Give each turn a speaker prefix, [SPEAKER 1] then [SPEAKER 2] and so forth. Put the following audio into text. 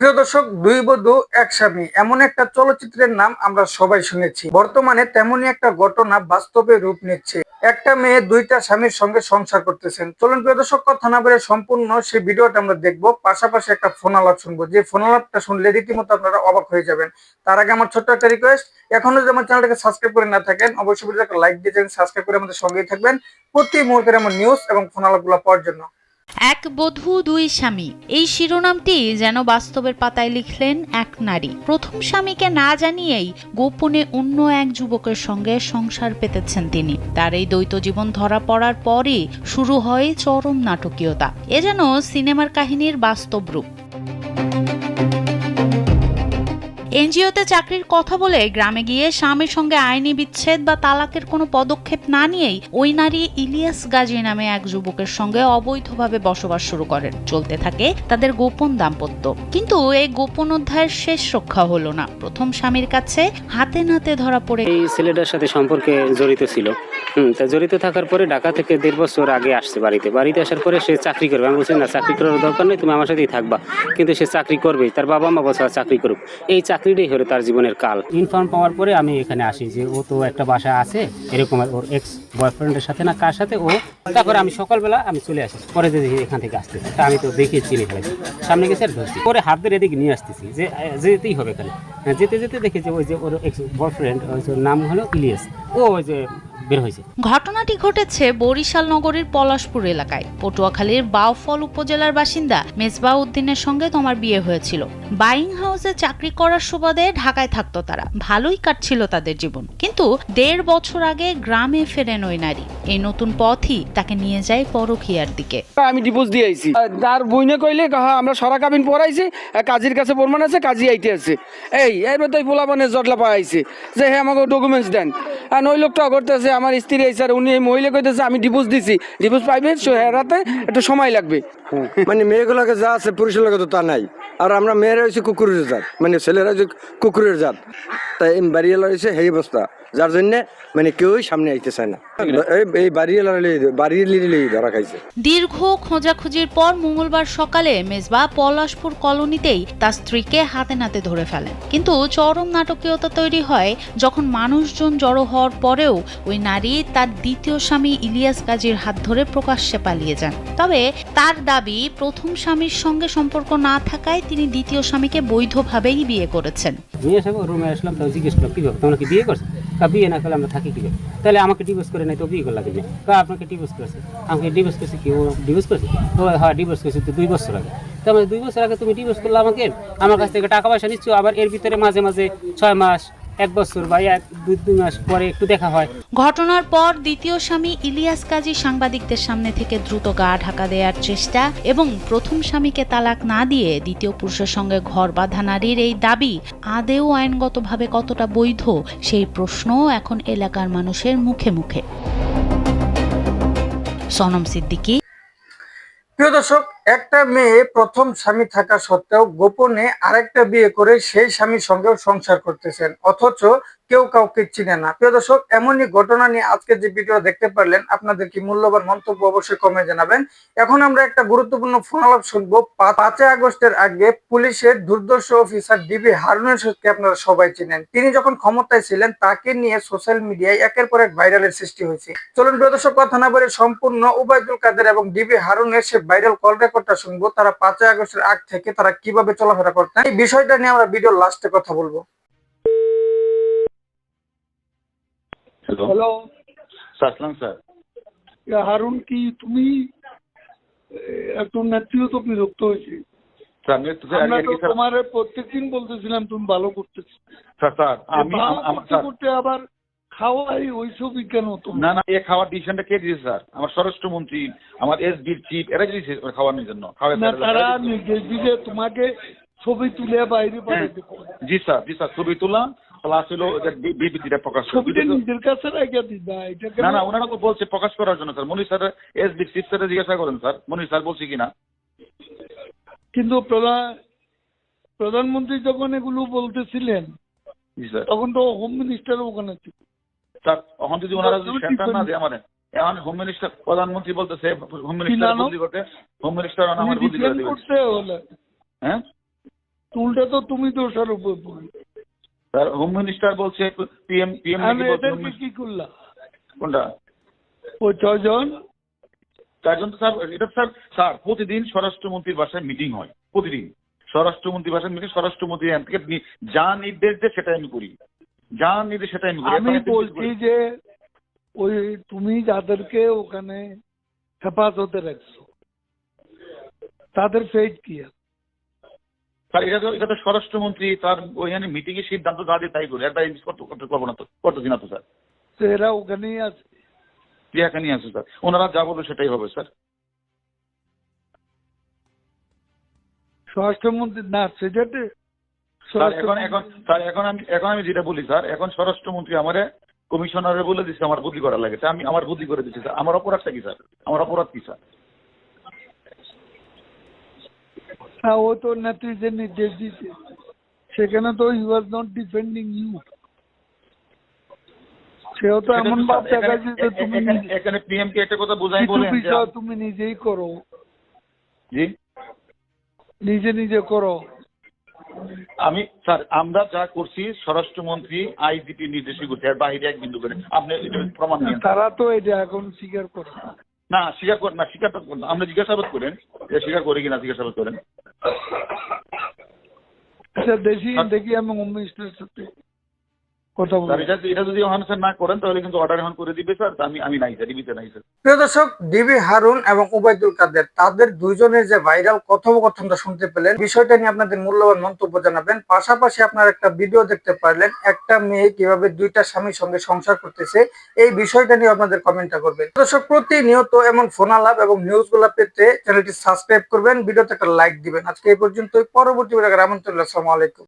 [SPEAKER 1] প্রিয় দর্শক, দুই বধূ এক স্বামী। এমন একটা চলচ্চিত্রের নাম আমরা সবাই শুনেছি। বর্তমানে তেমনই একটা ঘটনা বাস্তবে রূপ নিচ্ছে। একটা মেয়ে দুইটা স্বামীর সঙ্গে সংসার করতেছেন। চলুন প্রিয় দর্শক, কথা না বলে সম্পূর্ণ সেই ভিডিওটা আমরা দেখব। পাশাপাশি একটা ফোন আলাপ শুনব। যে ফোন আলাপটা শুনলে রীতিমতো আপনারা অবাক হয়ে যাবেন। তার আগে আমার ছোট্ট একটা রিকোয়েস্ট এখনও যদি আমার চ্যানেলটাকে সাবস্ক্রাইব করে না থাকেন, অবশ্যই একটা লাইক দিয়ে সাবস্ক্রাইব করে আমাদের সঙ্গেই থাকবেন। প্রতি মুহূর্তের আমার নিউজ এবং ফোন আলাপগুলো পাওয়ার জন্য।
[SPEAKER 2] এক বধূ, দুই স্বামী। এই শিরোনামটি যেন বাস্তবের পাতায় লিখলেন এক নারী। প্রথম স্বামীকে না জানিয়েই গোপনে অন্য এক যুবকের সঙ্গে সংসার পেতেছেন তিনি। তার এই দ্বৈত জীবন ধরা পড়ার পরে শুরু হয় চরম নাটকীয়তা। এ যেন সিনেমার কাহিনীর বাস্তব রূপ। এনজিওতে চাকরির কথা বলে গ্রামে গিয়ে স্বামীর সঙ্গে আইনি বিচ্ছেদ বা তালাকের কোনো পদক্ষেপ না নিয়েই ওই নারী ইলিয়াস গাজী নামে এক যুবকের সঙ্গে অবৈধভাবে বসবাস শুরু করেন। চলতে থাকে তাদের গোপন দাম্পত্য। কিন্তু এই গোপন অধ্যায়ের শেষ রক্ষা হলো না। প্রথম স্বামীর কাছে হাতে নাতে ধরা পড়ে
[SPEAKER 3] এই ছেলেটার সাথে সম্পর্কে জড়িত ছিল। হুম, তা জড়িত থাকার পরে ঢাকা থেকে দেড় বছর আগে আসছে বাড়িতে। বাড়িতে আসার পরে সে চাকরি করবে। আমি বলছি, না, চাকরি করার দরকার নেই, তুমি আমার সাথেই থাকবা। কিন্তু সে চাকরি করবেই। তার বাবা মা বছর চাকরি করুক। এই চাকরিটাই হলো তার জীবনের কাল। ইনফর্ম পাওয়ার পরে আমি এখানে আসি যে ও তো একটা বাসা আছে, এরকম ওর এক্স বয়ফ্রেন্ডের সাথে না, কার সাথে ও, তারপরে আমি সকালবেলা আমি চলে আসি, পরে যে এখান থেকে আসতে তা আমি তো দেখে চিনে ফেলেছি সামনে গেছে আর ধরছি। পরে হাত ধরে এদিকে নিয়ে আসতেছি, যে, যেতেই হবে এখানে। যেতে যেতে দেখেছি ওই যে ওর এক্স বয়ফ্রেন্ড ওর নাম হলো ইলিয়াস। ও ওই যে বের হয়েছে।
[SPEAKER 2] ঘটনাটি ঘটেছে বরিশাল নগরীর পলাশপুর এলাকায়। পটুয়াখালীর বাউফল উপজেলার বাসিন্দা মেজবা উদ্দিনের সঙ্গে তোমার বিয়ে হয়েছিল। বাইং হাউসে চাকরি করার সুবাদে ঢাকায় থাকতো তারা। ভালোই কাটছিল তাদের জীবন। কিন্তু দেড় বছর আগে গ্রামে ফেরেন ওই নারী। এই নতুন পথই তাকে নিয়ে যায় পরকীয়ার দিকে।
[SPEAKER 4] আমি ডিভোর্স দিয়ে আইছি। তার বইনে কইলে কাহা আমরা সরা কাবিন পড়াইছি কাজীর কাছে প্রমাণ আছে কাজী আইতে আছে। এই এবার তাই পোলা মানে জটলা পাইছে যে হ্যাঁ আমাকে ডকুমেন্টস দেন। আর ওই লোকটা করতেছে আমার স্ত্রী এই স্যার, উনি এই মহিলা কইতেছে, আমি ডিভোর্স দিছি। ডিভোর্স পাইবে হেরাতে একটু সময় লাগবে।
[SPEAKER 5] মানে মেয়েগুলোকে যা আছে, পুরুষের লোকে তো তা নাই। আর আমরা মেয়েরা হয়েছে কুকুরের জাত মানে ছেলেরা হচ্ছে কুকুরের জাত। তাই বাড়িয়ে হয়েছে সেই অবস্থা। যার জন্য মানে কেউই সামনে আইতে চায় না। এই- এই বাড়িওয়ালা বাড়ির ধরা খাইছে।
[SPEAKER 2] দীর্ঘ খোঁজাখুঁজির পর মঙ্গলবার সকালে মেজবা পলাশপুর কলোনিতেই তার স্ত্রীকে হাতে নাতে ধরে ফেলেন কিন্তু চরম নাটকীয়তা তৈরি হয় যখন মানুষজন জড়ো হওয়ার পরেও ওই নারী তার দ্বিতীয় স্বামী ইলিয়াস গাজীর হাত ধরে প্রকাশ্যে পালিয়ে যান। তবে তার দাবি প্রথম স্বামীর সঙ্গে সম্পর্ক না থাকায় তিনি দ্বিতীয় স্বামীকে বৈধভাবেই বিয়ে করেছেন।
[SPEAKER 3] রুমে আসলাম জিজ্ঞেস করলাম কী তোমরা কি বিয়ে করছ? তা বিয়ে না করলে আমরা থাকি কী তাহলে আমাকে ডিভোর্স করে নেই তো বিয়ে করলাম কিনে তা আপনাকে ডিভোর্স করেছে? আমাকে ডিভোর্স করছে কি? ও ডিভোর্স করেছে? তো হ্যাঁ ডিভোর্স করেছে তো দুই বছর আগে। তো আমি দুই বছর আগে তুমি ডিভোর্স করলে আমাকে? আমার কাছ থেকে টাকা পয়সা নিচ্ছ, আবার এর ভিতরে মাঝে মাঝে ছয় মাস এক বছর বা এক দুই দুই মাস পরে একটু দেখা হয়।
[SPEAKER 2] ঘটনার পর দ্বিতীয় স্বামী ইলিয়াস কাজী সাংবাদিকদের সামনে থেকে দ্রুত গা ঢাকা দেওয়ার চেষ্টা এবং প্রথম স্বামীকে তালাক না দিয়ে দ্বিতীয় পুরুষের সঙ্গে ঘর বাঁধা নারীর এই দাবি আদেও আইনগতভাবে কতটা বৈধ সেই প্রশ্ন এখন এলাকার মানুষের মুখে মুখে। সনম সিদ্দিকী।
[SPEAKER 1] প্রিয় দর্শক একটা মেয়ে প্রথম স্বামী থাকা সত্ত্বেও গোপনে আরেকটা বিয়ে করে সেই স্বামীর সঙ্গেও সংসার করতেছেন, অথচ কেউ কাউকে চিনে না। প্রিয় দর্শক, এমনই ঘটনা নিয়ে আজকে যে ভিডিও দেখতে পারলেন, আপনাদের কি মূল্যবান মন্তব্য অবশ্যই কমে জানাবেন। এখন আমরা একটা গুরুত্বপূর্ণ ফোন আলাপ শুনব। পাঁচই আগস্টের আগে পুলিশের দুর্দর্শ অফিসার ডিবি হারুনের সাথে আপনারা সবাই চিনেন। তিনি যখন ক্ষমতায় ছিলেন, তাকে নিয়ে সোশ্যাল মিডিয়ায় একের পর এক ভাইরালের সৃষ্টি হয়েছে। চলুন, প্রিয় দর্শক, কথা না বলে সম্পূর্ণ উবায়দুল কাদের এবং ডিবি হারুনের সে ভাইরাল কল রেকর্ডটা শুনব। তারা পাঁচই আগস্টের আগ থেকে তারা কীভাবে চলাফেরা করতেন, এই বিষয়টা নিয়ে আমরা ভিডিও লাস্টে কথা বলব।
[SPEAKER 6] Hello
[SPEAKER 4] hello
[SPEAKER 6] sir sir
[SPEAKER 4] Harun কি তুমি তো বিরক্ত হয়েছে তোমার প্রত্যেকদিন বলতেছিলাম তুমি ভালো করতেছো করতে আবার খাওয়াই
[SPEAKER 6] না না এ খাওয়ার ডিসিশনটা কে দিয়েছে স্যার আমার স্বরাষ্ট্রমন্ত্রী আমার চিফ এরা দিয়েছে খাওয়ানোর জন্য
[SPEAKER 4] তারা তোমাকে ছবি তুলে বাইরে
[SPEAKER 6] জি স্যার জি স্যার ছবি তুললাম বি- বিবৃতিটা প্রকাশ
[SPEAKER 4] ছবিটা নিজের কাছে রেখে দিবা এটা
[SPEAKER 6] না না ওনারা তো বলছে প্রকাশ করার জন্য স্যার। মনির স্যার এস চিফ স্যার জিজ্ঞাসা করেন স্যার। মনির স্যার বলছি কিনা?
[SPEAKER 4] কিন্তু প্রধান প্রধানমন্ত্রী যখন এগুলো বলতেছিলেন তখন তো হোম মিনিস্টার ওখানে ছিল।
[SPEAKER 6] স্যার এখন যদি ওনারা যদি সেন্টার না দেয় আমার এখন হোম মিনিস্টার প্রধানমন্ত্রী বলতেছে হোম মিনিস্টার বদলি করতে হোম মিনিস্টার আমার বদলি করে হ্যাঁ?
[SPEAKER 7] উল্টা তো তুমি দোষারোপ
[SPEAKER 6] হোম মিনিস্টার বলছে পিএম পিএম
[SPEAKER 7] আমি এদেরকে কি করলাম।
[SPEAKER 6] কোনটা?
[SPEAKER 7] ও ছজন
[SPEAKER 6] তার জন্য তো স্যার এটা স্যার স্যার প্রতিদিন স্বরাষ্ট্রমন্ত্রীর বাসায় মিটিং হয় প্রতিদিন। স্বরাষ্ট্রমন্ত্রীর বাসায় মিটিং স্বরাষ্ট্রমন্ত্রী থেকে যা নির্দেশ দেয় সেটাই আমি করি। যা নির্দেশ সেটাই আমি করি
[SPEAKER 7] আমি বলছি যে ওই তুমি যাদেরকে ওখানে হেফাজতে রাখছো তাদের ফেট কি আছে?
[SPEAKER 6] স্যার এটা তো এটা তো স্বরাষ্ট্রমন্ত্রী তার ওইখানে মিটিং এ সিদ্ধান্ত যা দিয়ে তাই করি একটা করব না তো? স্যার?
[SPEAKER 7] এরা ওখানেই আছে।
[SPEAKER 6] এখানেই আছে স্যার। ওনারা যা বলবে সেটাই হবে স্যার।
[SPEAKER 7] স্বরাষ্ট্রমন্ত্রী না সেটাতে
[SPEAKER 6] এখন এখন স্যার এখন আমি এখন আমি যেটা বলি স্যার এখন স্বরাষ্ট্রমন্ত্রী আমারে কমিশনারে বলে দিচ্ছে আমার বুদ্ধি করা লাগে। আমি আমার বুদ্ধি করে দিচ্ছি স্যার। আমার অপরাধটা কি স্যার? আমার অপরাধ কি স্যার?
[SPEAKER 7] হ্যাঁ ও তো নেতৃত্বের নির্দেশ দিতে সেখানে তো you are not defending you সেও তো এমন ভাব দেখাচ্ছে যে তুমি
[SPEAKER 6] এখানে- পিএম কে একটা কথা বোঝাই বলেন
[SPEAKER 7] তুমি নিজেই করো
[SPEAKER 6] জি
[SPEAKER 7] নিজে নিজে করো
[SPEAKER 6] আমি স্যার আমরা যা করছি স্বরাষ্ট্রমন্ত্রী আইজিপি নির্দেশই করছে বাইরে এক বিন্দু করে। আপনি এটা প্রমাণ নিয়ে
[SPEAKER 7] তারা তো এটা এখন স্বীকার করে। না।
[SPEAKER 6] না স্বীকার করেন না স্বীকার তো করেন না। আপনি জিজ্ঞাসাবাদ করেন স্বীকার করে কিনা জিজ্ঞাসাবাদ করেন।
[SPEAKER 7] আচ্ছা দেখি দেখি আমি হোম মিনিস্টারের সাথে কথা
[SPEAKER 6] স্যার এটা এটা যদি ওখানে স্যার না করেন তাহলে কিন্তু অর্ডার এখন করে দিবে স্যার। আমি আমি নাই স্যার ডিবিতে নাই স্যার।
[SPEAKER 1] প্রিয় দর্শক ডিবি হারুন এবং উবাইদুল কাদের তাদের দুইজনের যে ভাইরাল কথোপকথনটা শুনতে পেলেন বিষয়টা নিয়ে আপনাদের মূল্যবান মন্তব্য জানাবেন। পাশাপাশি আপনারা একটা ভিডিও দেখতে পারলেন একটা মেয়ে কীভাবে দুইটা স্বামীর সঙ্গে সংসার করতেছে এই বিষয়টা নিয়ে আপনাদের কমেন্টটা করবেন। দর্শক প্রতিনিয়ত এমন ফোন আলাপ এবং নিউজগুলো পেতে চ্যানেলটি সাবস্ক্রাইব করবেন ভিডিওতে একটা লাইক দিবেন। আজকে এই পর্যন্তই পরবর্তী আমন্ত্রণ আসসালামু আলাইকুম।